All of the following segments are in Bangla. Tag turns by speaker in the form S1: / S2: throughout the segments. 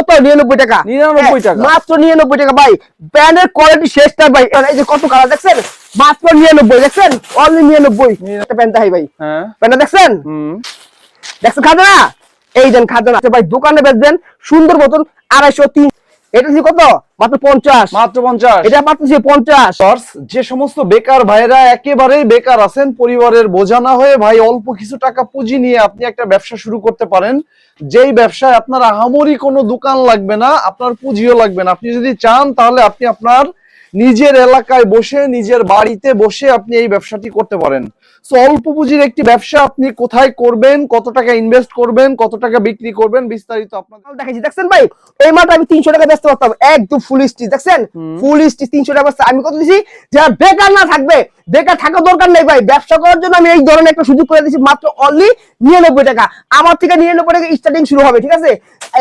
S1: কত? নিরানব্বই টাকা।
S2: 99
S1: হ্যাঁ,
S2: টাকা।
S1: মাত্র নিরানব্বই টাকা। ভাই ব্র্যান্ডের কোয়ালিটি শেষটা ভাই। এই যে কত কালার দেখছেন? মাত্র নিরানব্বই দেখছেন? অনলি নিরানব্বই। প্যান্ট দেখাই ভাই।
S2: হ্যাঁ।
S1: প্যান্টটা দেখছেন?
S2: হুম।
S1: দেখছেন না এই দেন না আচ্ছা ভাই দোকানে বেচবেন সুন্দর মতন আড়াইশো তিন এটা দিচ্ছি কত? মাত্র পঞ্চাশ।
S2: মাত্র
S1: এটা
S2: যে সমস্ত বেকার ভাইরা একেবারেই বেকার আছেন পরিবারের বোঝা না হয়ে ভাই অল্প কিছু টাকা পুঁজি নিয়ে আপনি একটা ব্যবসা শুরু করতে পারেন। যেই ব্যবসায় আপনার আহামরি কোনো দোকান লাগবে না আপনার পুঁজিও লাগবে না। আপনি যদি চান তাহলে আপনি আপনার নিজের এলাকায় বসে নিজের বাড়িতে বসে আপনি এই ব্যবসাটি করতে পারেন। সো অল্প পুঁজির একটি ব্যবসা আপনি কোথায় করবেন কত টাকা ইনভেস্ট করবেন কত টাকা বিক্রি করবেন বিস্তারিত আপনার
S1: মাল দেখাচ্ছি। দেখছেন ভাই? এই মালটা আমি তিনশো টাকা বেচতে পারতাম একদম ফুল স্টিচ দেখছেন? ফুল স্টিচ তিনশো টাকা আমি কত দিছি? যারা বেকার না থাকবে বেকার থাকার দরকার নেই ভাই। ব্যবসা করার জন্য আমি এই ধরনের একটা সুযোগ করে দিচ্ছি মাত্র অনলি নিরানব্বই টাকা। আমার থেকে নিরানব্বই টাকা স্টার্টিং শুরু হবে ঠিক আছে?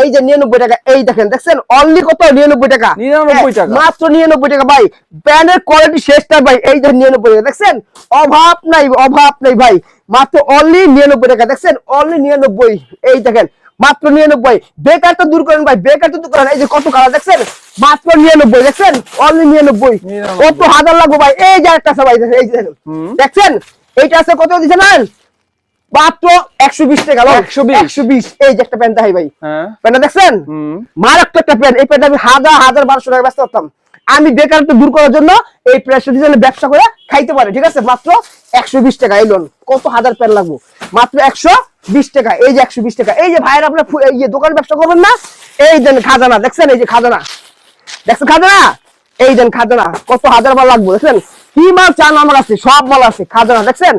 S1: এই যে নিরানব্বই টাকা এই দেখেন দেখছেন? অনলি কত? নিরানব্বই টাকা।
S2: 99
S1: হ্যাঁ,
S2: টাকা।
S1: মাত্র নিরানব্বই টাকা ভাই। ব্র্যান্ডের কোয়ালিটি শেষটা ভাই এই যে নিরানব্বই টাকা দেখছেন? অভাব নাই অভাব নাই ভাই। মাত্র অনলি নিরানব্বই টাকা দেখছেন? অনলি নিরানব্বই এই দেখেন। মাত্র নিরানব্বই। বেকার তো দূর করেন ভাই বেকার তো দূর করেন। এই যে কত কালার দেখছেন? মাত্র নিরানব্বই দেখছেন? অনলি নিরানব্বই। কত হাজার লাগবে ভাই? এই যে একটা আছে ভাই এই যে দেখেন। দেখছেন? এইটা আছে কত দিচ্ছে না মাত্র একশো বিশ টাকা
S2: 120
S1: একশো বিশ। এই যে একটা প্যান্ট দেখাই ভাই।
S2: হ্যাঁ।
S1: প্যান্টটা দেখছেন? মারাত্মক একটা প্যান্ট। এই প্যান্ট আমি হাজার হাজার বারোশো টাকা ব্যস্ত করতাম আমি বেকারত্ব দূর করার জন্য এই প্রেসার ডিজাইনের ব্যবসা করে খাইতে পারে ঠিক আছে? মাত্র একশো বিশ টাকা এই লোন কত হাজার প্যান্ট লাগবো? মাত্র একশো বিশ টাকা। এই যে একশো বিশ টাকা। এই যে ভাইয়ের আপনার ইয়ে দোকান ব্যবসা করবেন না এই দেন খাজানা। দেখছেন এই যে খাজানা? দেখছেন খাজানা? এই দেন খাজানা। কত হাজার মাল লাগবো দেখছেন? কি মাল চান আমার আছে সব মাল আছে খাজানা দেখছেন?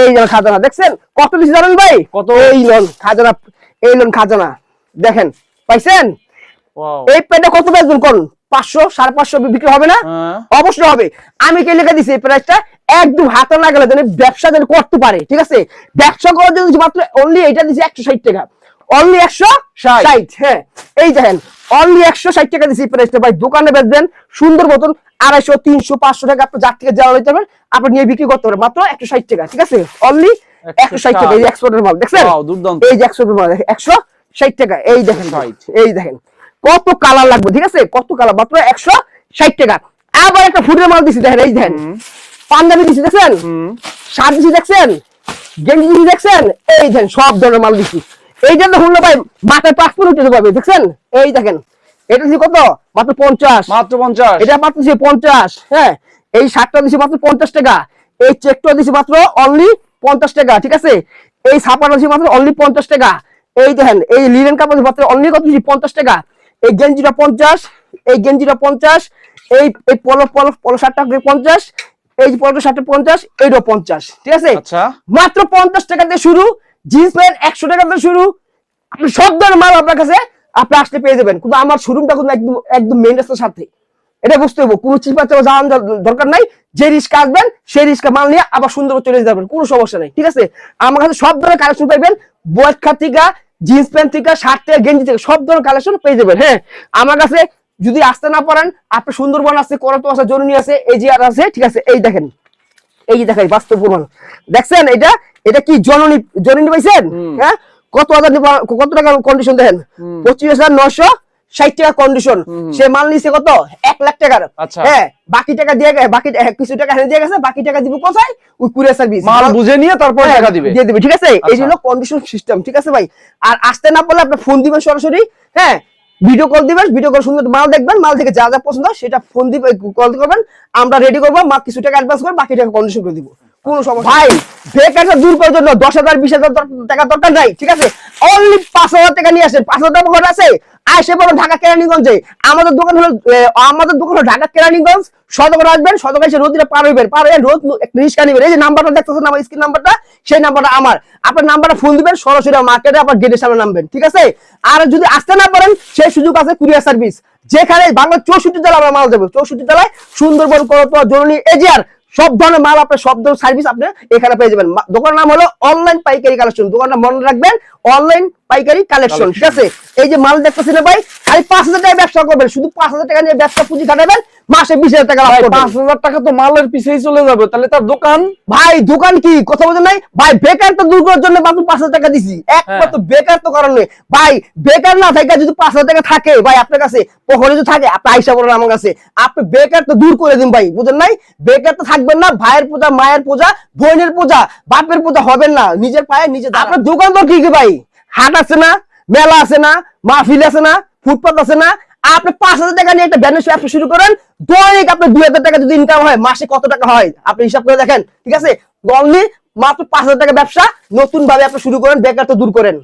S1: এই যে খাজানা দেখছেন? কত বেশি জানেন ভাই?
S2: কত?
S1: এই লোন খাজানা এই লোন খাজানা। দেখেন পাইছেন? এই প্যান্টটা কত বেচবেন কোন পাঁচশো সাড়ে পাঁচশো বিক্রি হবে না?
S2: হ্যাঁ।
S1: অবশ্যই হবে। আমি কে লেখা দিছি প্রাইসটা একদম হাতে না গেলে যেন ব্যবসা যেন করতে পারে ঠিক আছে? ব্যবসা করার জন্য মাত্র অনলি এটা দিছি একশো ষাট টাকা। অনলি একশো
S2: ষাট।
S1: হ্যাঁ। এই দেখেন অনলি একশো ষাট টাকা দিছি প্রাইসটা ভাই দোকানে বেচবেন সুন্দর মতন আড়াইশো তিনশো পাঁচশো টাকা আপনার যার থেকে যাওয়া হইতে পারবেন আপনি নিয়ে বিক্রি করতে পারেন। মাত্র একশো ষাট টাকা ঠিক আছে? অনলি একশো ষাট টাকা এই এক্সপোর্টের মাল দেখছেন? এই যে একশো একশো ষাট টাকা এই দেখেন ভাই, এই দেখেন কত কালার লাগবে ঠিক আছে? কত কালার? মাত্র একশো ষাট টাকা। আবার একটা ফুটের মাল দিছি দেখেন এই দেখেন। পাঞ্জাবি দিছি দেখছেন? শার্ট দিছি দেখছেন? গেঞ্জি দিছি দেখছেন? এই দেখেন সব ধরনের মাল দিছি। এই জন্য হলো ভাই মাথায় পাসপোর্ট উঠে পারবে দেখছেন? এই দেখেন এটা দিছি কত? মাত্র পঞ্চাশ।
S2: মাত্র পঞ্চাশ।
S1: এটা মাত্র দিছি পঞ্চাশ হ্যাঁ? এই শার্টটা দিছি মাত্র পঞ্চাশ টাকা। এই চেকটা দিছি মাত্র অনলি পঞ্চাশ টাকা ঠিক আছে? এই ছাপাটা দিছি মাত্র অনলি পঞ্চাশ টাকা। এই দেখেন এই লিলেন কাপড় মাত্র অনলি কত দিছি? পঞ্চাশ টাকা। এই গেঞ্জিটা পঞ্চাশ এই গেঞ্জিটা পঞ্চাশ এই এই পলো পলো পলো শার্টটা পঞ্চাশ এই যে পলো শার্টটা পঞ্চাশ এইটাও পঞ্চাশ ঠিক আছে?
S2: আচ্ছা।
S1: মাত্র পঞ্চাশ টাকা দিয়ে শুরু জিন্স প্যান্ট একশো টাকা দিয়ে শুরু। আপনি সব ধরনের মাল আপনার কাছে আপনি আসলে পেয়ে যাবেন কিন্তু আমার শোরুমটা কিন্তু একদম একদম মেইন রাস্তার সাথে। এটা বুঝতে হবে কোনো চিপা চাপা যাওয়ার দরকার নাই। যে রিস্ক আসবেন সেই রিস্কা মাল নিয়ে আবার সুন্দর চলে যাবেন কোনো সমস্যা নেই ঠিক আছে? আমার কাছে সব ধরনের কালেকশন পাইবেন বয়খা থেকে জিন্স প্যান্ট থেকে শার্ট থেকে গেঞ্জি থেকে সব ধরনের কালেকশন পেয়ে যাবেন হ্যাঁ? আমার কাছে যদি আসতে না পারেন আপনি সুন্দরবন আছে করতো আছে জরুরি আছে এই যে আর আছে ঠিক আছে এই দেখেন এই যে দেখাই বাস্তব প্রমাণ। দেখছেন এটা? এটা কি জননী জননী পাইছেন? হ্যাঁ? কত হাজার কত টাকার কন্ডিশন দেখেন? পঁচিশ হাজার নশো ষাট টাকা কন্ডিশন সে মাল নিছে কত? এক লাখ টাকার।
S2: আচ্ছা।
S1: হ্যাঁ বাকি টাকা দিয়ে গে- বাকি কিছু টাকা হেনে দিয়ে গেছে বাকি টাকা দিব কোথায়? ওই কুরিয়ার সার্ভিস
S2: মাল বুঝে নিয়ে তারপর টাকা দিবে।
S1: দিয়ে দিবে ঠিক আছে? এই
S2: আচ্ছা।
S1: হলো কন্ডিশন সিস্টেম ঠিক আছে ভাই? আর আসতে না পারলে আপনি ফোন দিবেন সরাসরি হ্যাঁ? ভিডিও কল দিবেন ভিডিও কল সুন্দর মাল দেখবেন মাল থেকে যা যা পছন্দ হয় সেটা ফোন দিবে কল করবেন। আমরা রেডি করব মা কিছু টাকা অ্যাডভান্স করে বাকি টাকা কন্ডিশন করে দিব। কোনো সমস্যা ভাই বেকারটা দূর করার জন্য দশ হাজার বিশ হাজার টাকা দরকার নাই ঠিক আছে? অনলি পাঁচ হাজার টাকা নিয়ে আসেন। পাঁচ হাজার টাকা ঘর আছে। আসে পড়ো ঢাকা কেরানীগঞ্জে। আমাদের দোকান হলো আমাদের দোকান হলো ঢাকা কেরানীগঞ্জ। আসবেন এসে রোদিটা পার হইবেন। পার হয়ে রোদ একটা রিক্সা নিবেন। এই যে নাম্বারটা দেখতেছেন আমার স্ক্রিন নাম্বারটা সেই নাম্বারটা আমার। আপনার নাম্বারটা ফোন দিবেন সরাসরি মার্কেটে আপনার গেটের সামনে নামবেন ঠিক আছে? আর যদি আসতে না পারেন সেই সুযোগ আছে কুরিয়ার সার্ভিস। যেখানে বাংলা চৌষট্টি জেলা আমরা মাল দেবো। চৌষট্টি জেলায় সুন্দরবন করতো জরুরি এজিয়ার সব ধরনের মাল আপনার, সব ধরনের সার্ভিস আপনি এখানে পেয়ে যাবেন। দোকানের নাম হলো অনলাইন পাইকারি কালেকশন দোকানটা মনে রাখবেন অনলাইন পাইকারি কালেকশন ঠিক আছে? এই যে মাল দেখতেছেন ভাই খালি পাঁচ হাজার টাকা ব্যবসা করবেন শুধু পাঁচ হাজার টাকা নিয়ে ব্যবসা পুঁজি কাটাবেন মাসে বিশ হাজার টাকা লাভ
S2: পাঁচ হাজার টাকা তো মালের পিছেই চলে যাবে তাহলে তার দোকান?
S1: ভাই দোকান কি? কথা বলতে নাই? ভাই বেকার তো দূর করার জন্য মাত্র পাঁচ হাজার টাকা দিছি। একমাত্র বেকার তো কারণে ভাই বেকার না থাকে যদি পাঁচ হাজার টাকা থাকে ভাই আপনার কাছে পকেটে যদি থাকে আপনি আইসা বলেন আমার কাছে। আপনি বেকার তো দূর করে দিন ভাই বুঝেন নাই? বেকার তো থাকবেন না ভাইয়ের পূজা মায়ের পূজা বোনের পূজা বাপের পূজা হবেন না নিজের পায়ে নিজে আপনার দোকান তো কি ভাই। হাট আছে না, মেলা আছে না, মাহফিল আছে না ফুটপাথ আছে না, আপনি পাঁচ হাজার টাকা নিয়ে একটা ব্যানার্স ব্যবসা শুরু করেন, দৈনিক আপনার দুই হাজার টাকা যদি ইনকাম হয়, মাসে কত টাকা হয়, আপনি হিসাব করে দেখেন, ঠিক আছে? অনলি মাত্র পাঁচ হাজার টাকা ব্যবসা নতুন ভাবে আপনি শুরু করেন বেকার তো দূর করেন।